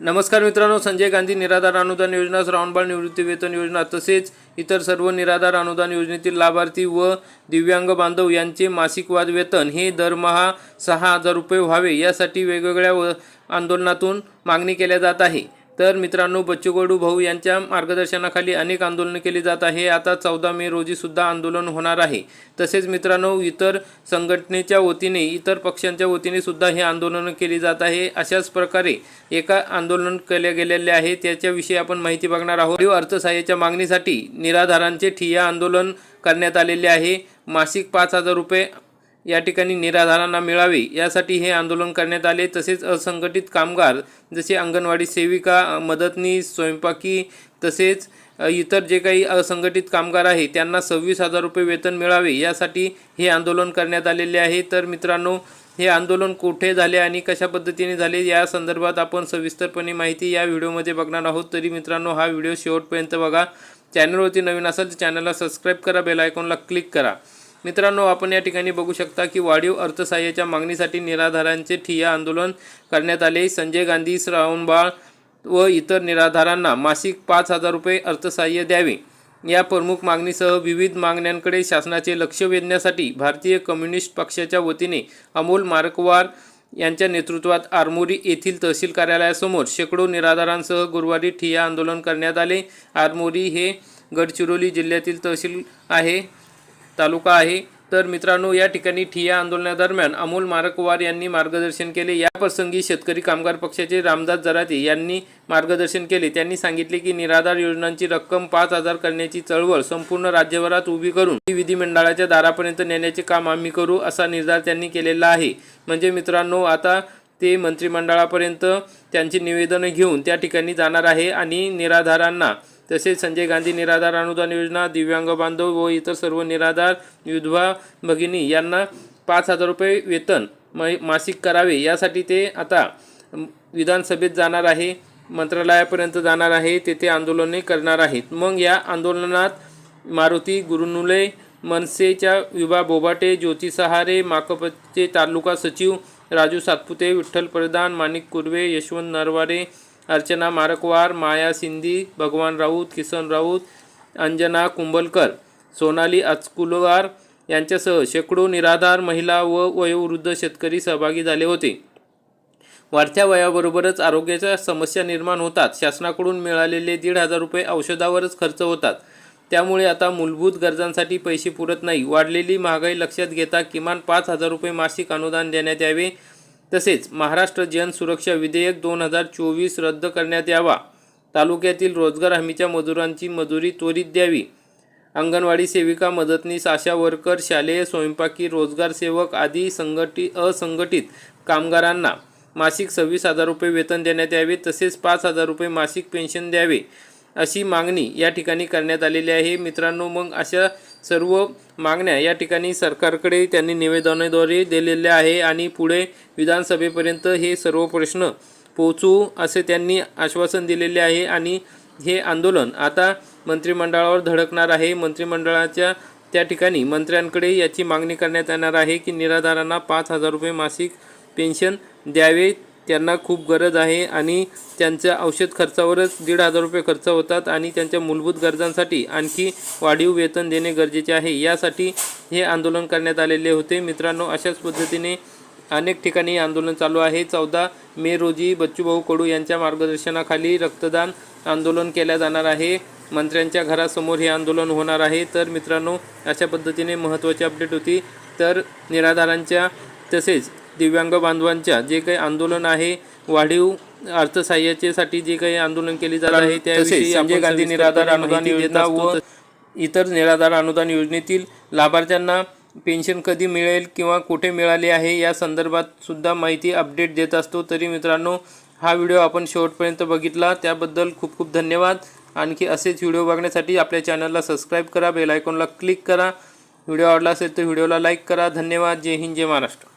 नमस्कार मित्रांनो संजय गांधी निराधार अनुदान योजना श्रावणबाळ निवृत्ती वेतन योजना तसेच इतर सर्व निराधार अनुदान योजनेतील लाभार्थी व दिव्यांग बांधव यांचे मासिक वाद वेतन हे दरमहा सहा हजार रुपये व्हावे यासाठी वेगवेगळ्या व आंदोलनातून मागणी केल्या जात आहे. तर मित्रांनो बच्चू कडू भाऊ यांच्या मार्गदर्शनाखाली अनेक आंदोलनं केली जात आहे. आता चौदा मे रोजी सुद्धा आंदोलन होणार आहे. तसेच मित्रांनो इतर संघटनेच्या वतीने इतर पक्षांच्या वतीने सुद्धा हे आंदोलनं केली जात आहे. अशाच प्रकारे एका आंदोलन केले गेलेले आहे. त्याच्याविषयी आपण माहिती बघणार आहोत. अर्थसहाय्याच्या मागणीसाठी निराधारांचे ठिय्या आंदोलन करण्यात आलेले आहे. मासिक पाच हजार रुपये या ठिकाणी निराधारांना मिळावे यासाठी हे आंदोलन करण्यात आले. तसेच असंघटित कामगार जसे अंगणवाडी सेविका मदतनीस स्वयंपाकी तसेच इतर जे काही असंघटित कामगार आहे त्यांना सव्वीस हजार रुपये वेतन मिळावे यासाठी हे आंदोलन करण्यात आलेले आहे. तर मित्रांनो हे आंदोलन कुठे झाले आणि कशा पद्धतीने झाले या संदर्भात आपण सविस्तरपणे माहिती या व्हिडिओमध्ये बघणार आहोत. तरी मित्रांनो हा व्हिडिओ शेवटपर्यंत बघा. चॅनलवरती नवीन असेल तर चॅनलला सबस्क्राईब करा बेल आयकॉनला क्लिक करा. मित्रांनो आपण या ठिकाणी बघू शकता की वाढीव अर्थसहाय्याच्या मागणीसाठी निराधारांचे ठिय्या आंदोलन करण्यात आले. संजय गांधी श्रावणबाळ व इतर निराधारांना मासिक पाच हजार रुपये अर्थसहाय्य द्यावे. या प्रमुख मागणीसह विविध मागण्यांकडे शासनाचे लक्ष वेधण्यासाठी भारतीय कम्युनिस्ट पक्षाच्या वतीने अमोल मार्कवार यांच्या नेतृत्वात आरमोरी येथील तहसील कार्यालयासमोर शेकडो निराधारांसह गुरुवारी ठिय्या आंदोलन करण्यात आले. आरमोरी हे गडचिरोली जिल्ह्यातील तहसील आहे. तालुका आहे. तर मित्रांनो या ठिकाणी ठिया आंदोलनादरम्यान अमोल मारकवार यांनी मार्गदर्शन केले. या प्रसंगी शेतकरी कामगार पक्षाचे रामदास जराते यांनी मार्गदर्शन केले. त्यांनी सांगितले की निराधार योजनांची रक्कम पाच हजार करण्याची चळवळ संपूर्ण राज्यभरात उभी करून ती विधिमंडळाच्या दारापर्यंत नेण्याचे काम आम्ही करू असा निर्धार त्यांनी केलेला आहे. म्हणजे मित्रांनो आता ते मंत्रिमंडळापर्यंत त्यांची निवेदनं घेऊन त्या ठिकाणी जाणार आहे आणि निराधारांना तसेच संजय गांधी निराधार अनुदान योजना दिव्यांग बांधव व इतर सर्व निराधार विधवा भगिनी यांना पाच हजार रुपये वेतन म मासिक करावे. यासाठी ते आता विधानसभेत जाणार आहे मंत्रालयापर्यंत जाणार आहे तेथे आंदोलने करणार आहेत. मग या आंदोलनात मारुती गुरुनुले मनसेच्या विभा बोबाटे ज्योती सहारे माकपचे तालुका सचिव राजू सातपुते विठ्ठल प्रधान माणिक कुर्वे यशवंत नरवारे अर्चना मारकवार माया सिंधी भगवान राऊत किसन राऊत अंजना कुंभलकर सोनाली अचकुलवार यांच्यासह शेकडो निराधार महिला व वयोवृद्ध शेतकरी सहभागी झाले होते. वाढत्या वयाबरोबरच आरोग्याच्या समस्या निर्माण होतात. शासनाकडून मिळालेले दीड हजार रुपये औषधावरच खर्च होतात. त्यामुळे आता मूलभूत गरजांसाठी पैसे पुरत नाही. वाढलेली महागाई लक्षात घेता किमान पाच हजार रुपये मासिक अनुदान देण्यात यावे. तसेच महाराष्ट्र जन सुरक्षा विधेयक दोन हजार चोवीस रद्द करण्यात यावा. तालुक्यातील रोजगार हमीच्या मजुरांची मजुरी त्वरित द्यावी. अंगणवाडी सेविका मदतनीस आशा वर्कर शालेय स्वयंपाकी रोजगार सेवक आदी संघटित असंघटित कामगारांना मासिक सव्वीस हजार रुपये वेतन देण्यात यावे तसेच पाच हजार रुपये मासिक पेन्शन द्यावे अशी मागणी या ठिकाणी करण्यात आलेली आहे. मित्रांनो मग अशा सर्व मागण्या या ठिकाणी सरकारकडे त्यांनी निवेदनाद्वारे दिलेल्या आहे आणि पुढे विधानसभेपर्यंत हे सर्व प्रश्न पोहोचू असे त्यांनी आश्वासन दिलेले आहे आणि हे आंदोलन आता मंत्रिमंडळावर धडकणार आहे. मंत्रिमंडळाच्या त्या ठिकाणी मंत्र्यांकडे याची मागणी करण्यात येणार आहे की निराधारांना पाच हजार रुपये मासिक पेन्शन द्यावे. त्यांना खूप गरज आहे आणि त्यांच्या औषध खर्चावरच दीड हजार रुपये खर्च होतात आणि त्यांच्या मूलभूत गरजांसाठी आणखी वाढीव वेतन देणे गरजेचे आहे. यासाठी हे आंदोलन करण्यात आलेले होते. मित्रांनो अशाच पद्धतीने अनेक ठिकाणी आंदोलन चालू आहे. चौदा मे रोजी बच्चूभाऊ कडू यांच्या मार्गदर्शनाखाली रक्तदान आंदोलन केल्या जाणार आहे. मंत्र्यांच्या घरासमोर हे आंदोलन होणार आहे. तर मित्रांनो अशा पद्धतीने महत्त्वाची अपडेट होती. तर निराधारांच्या तसेच दिव्यांग बांधवांच्या जे काही आंदोलन आहे वाढीव अर्थसहाय्याच्यासाठी जे काही आंदोलन केले जात आहे त्याविषयी संजय गांधी निराधार अनुदान योजना व इतर निराधार अनुदान योजनेतील लाभार्थ्यांना पेन्शन कधी मिळेल किंवा कुठे मिळाली आहे या संदर्भात सुद्धा माहिती अपडेट देत असतो. तरी मित्रांनो हा व्हिडिओ आपण शेवटपर्यंत बघितला. त्याबद्दल खूप खूप धन्यवाद. आणखी असेच व्हिडिओ बघण्यासाठी आपल्या चॅनलला सबस्क्राईब करा बेल आयकॉनला क्लिक करा. व्हिडिओ आवडला असेल तर व्हिडिओला लाईक करा. धन्यवाद. जय हिंद जय महाराष्ट्र.